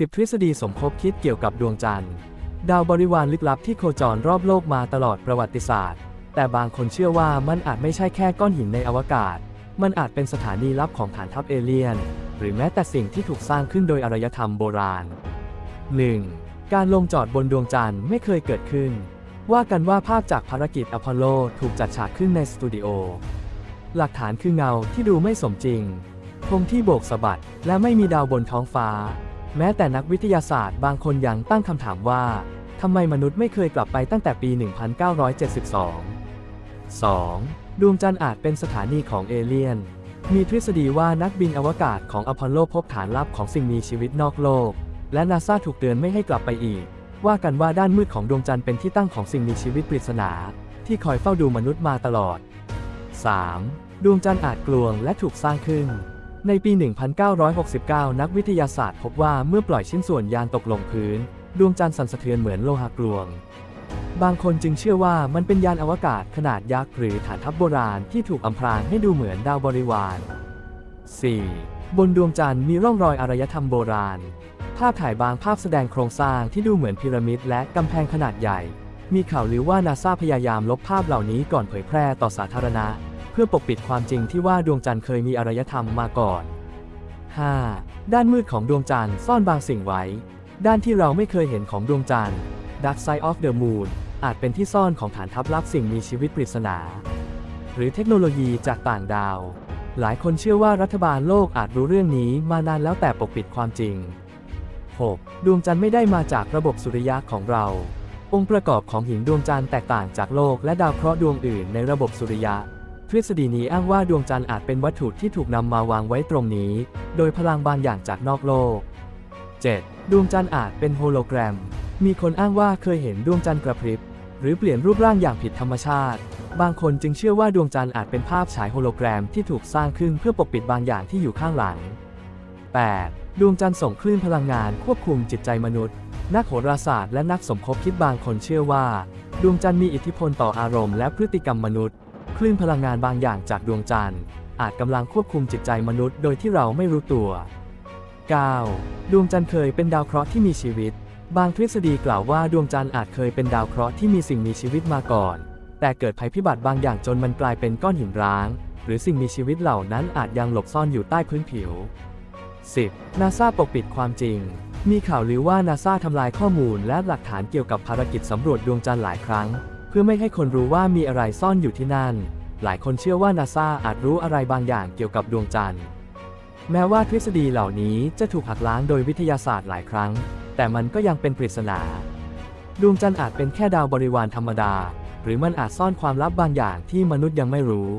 10 ทฤษฎีสมคบคิดเกี่ยวกับดวงจันทร์ ดาวบริวารลึกลับที่โคจรรอบโลกมาตลอดประวัติศาสตร์ แต่บางคนเชื่อว่ามันอาจไม่ใช่แค่ก้อนหินในอวกาศ มันอาจเป็นสถานีลับของฐานทัพเอเลี่ยน หรือแม้แต่สิ่งที่ถูกสร้างขึ้นโดยอารยธรรมโบราณ 1. การลงจอดบนดวงจันทร์ไม่เคยเกิดขึ้น ว่ากันว่าภาพจากภารกิจอพอลโลถูกจัดฉากขึ้นในสตูดิโอ หลักฐานคือเงาที่ดูไม่สมจริงธงที่โบกสะบัดและไม่มีดาวบนท้องฟ้า แม้แต่นักวิทยาศาสตร์บางคนยังตั้งคำถามว่าทำไมมนุษย์ไม่เคยกลับไปตั้งแต่ปี 1972 2. ดวงจันทร์อาจเป็นสถานีของเอเลี่ยน มีทฤษฎีว่านักบินอวกาศของอพอลโลพบฐานลับของสิ่งมีชีวิตนอกโลก และนาซาถูกเตือนไม่ให้กลับไปอีก ว่ากันว่าด้านมืดของดวงจันทร์เป็นที่ตั้งของสิ่งมีชีวิตปริศนา ที่คอยเฝ้าดูมนุษย์มาตลอด 3. ดวงจันทร์อาจกลวงและถูกสร้างขึ้น ในปี 1969 นักวิทยาศาสตร์พบว่าเมื่อปล่อยชิ้นส่วนยานตกลงพื้น ดวงจันทร์สั่นสะเทือนเหมือนโลหะกลวง บางคนจึงเชื่อว่ามันเป็นยานอวกาศขนาดยักษ์หรือฐานทัพโบราณที่ถูกอำพรางให้ดูเหมือนดาวบริวาร 4. บนดวงจันทร์มีร่องรอยอารยธรรมโบราณ ภาพถ่ายบางภาพแสดงโครงสร้างที่ดูเหมือนพีระมิดและกำแพงขนาดใหญ่ มีข่าวลือว่านาซาพยายามลบภาพเหล่านี้ก่อนเผยแพร่ต่อสาธารณะ พื่อปกปิดความจริงที่ว่าดวงจันทร์เคยมีอารยธรรมมาก่อน 5. ด้านมืดของดวงจันทร์ซ่อนบางสิ่งไว้ ด้านที่เราไม่เคยเห็นของดวงจันทร์ Dark Side of the Moon อาจเป็นที่ซ่อนของฐานทัพลับสิ่งมีชีวิตปริศนา หรือเทคโนโลยีจากต่างดาว หลายคนเชื่อว่ารัฐบาลโลกอาจรู้เรื่องนี้มานานแล้วแต่ปกปิดความจริง 6. ดวงจันทร์ไม่ได้มาจากระบบสุริยะของเรา องค์ประกอบของหินดวงจันทร์แตกต่างจากโลกและดาวเคราะห์ดวงอื่นในระบบสุริยะ ทฤษฎีนี้อ้างว่าดวงจันทร์อาจเป็นวัตถุที่ถูกนำมาวางไว้ตรงนี้ โดยพลังบางอย่างจากนอกโลก 7. ดวงจันทร์อาจเป็นโฮโลแกรม มีคนอ้างว่าเคยเห็นดวงจันทร์กระพริบ หรือเปลี่ยนรูปร่างอย่างผิดธรรมชาติ บางคนจึงเชื่อว่าดวงจันทร์อาจเป็นภาพฉายโฮโลแกรมที่ถูกสร้างขึ้นเพื่อปกปิดบางอย่างที่อยู่ข้างหลัง 8. ดวงจันทร์ส่งคลื่นพลังงานควบคุมจิตใจมนุษย์ นักโหราศาสตร์และนักสมคบคิดบางคนเชื่อว่า ดวงจันทร์มีอิทธิพลต่ออารมณ์และพฤติกรรมมนุษย์ คลื่นพลังงานบางอย่างจากดวงจันทร์ อาจกำลังควบคุมจิตใจมนุษย์โดยที่เราไม่รู้ตัว 9. ดวงจันทร์เคยเป็นดาวเคราะห์ที่มีชีวิต บางทฤษฎีกล่าวว่าดวงจันทร์อาจเคยเป็นดาวเคราะห์ที่มีสิ่งมีชีวิตมาก่อน แต่เกิดภัยพิบัติบางอย่างจนมันกลายเป็นก้อนหินร้าง หรือสิ่งมีชีวิตเหล่านั้นอาจยังหลบซ่อนอยู่ใต้พื้นผิว 10. นาซาปกปิดความจริง มีข่าวลือว่านาซาทำลายข้อมูลและหลักฐานเกี่ยวกับภารกิจสำรวจดวงจันทร์หลายครั้ง เพื่อไม่ให้คนรู้ว่ามีอะไรซ่อนอยู่ที่นั่น หลายคนเชื่อว่านาซาอาจรู้อะไรบางอย่างเกี่ยวกับดวงจันทร์ แม้ว่าทฤษฎีเหล่านี้จะถูกหักล้างโดยวิทยาศาสตร์หลายครั้ง แต่มันก็ยังเป็นปริศนา ดวงจันทร์อาจเป็นแค่ดาวบริวารธรรมดา หรือมันอาจซ่อนความลับบางอย่างที่มนุษย์ยังไม่รู้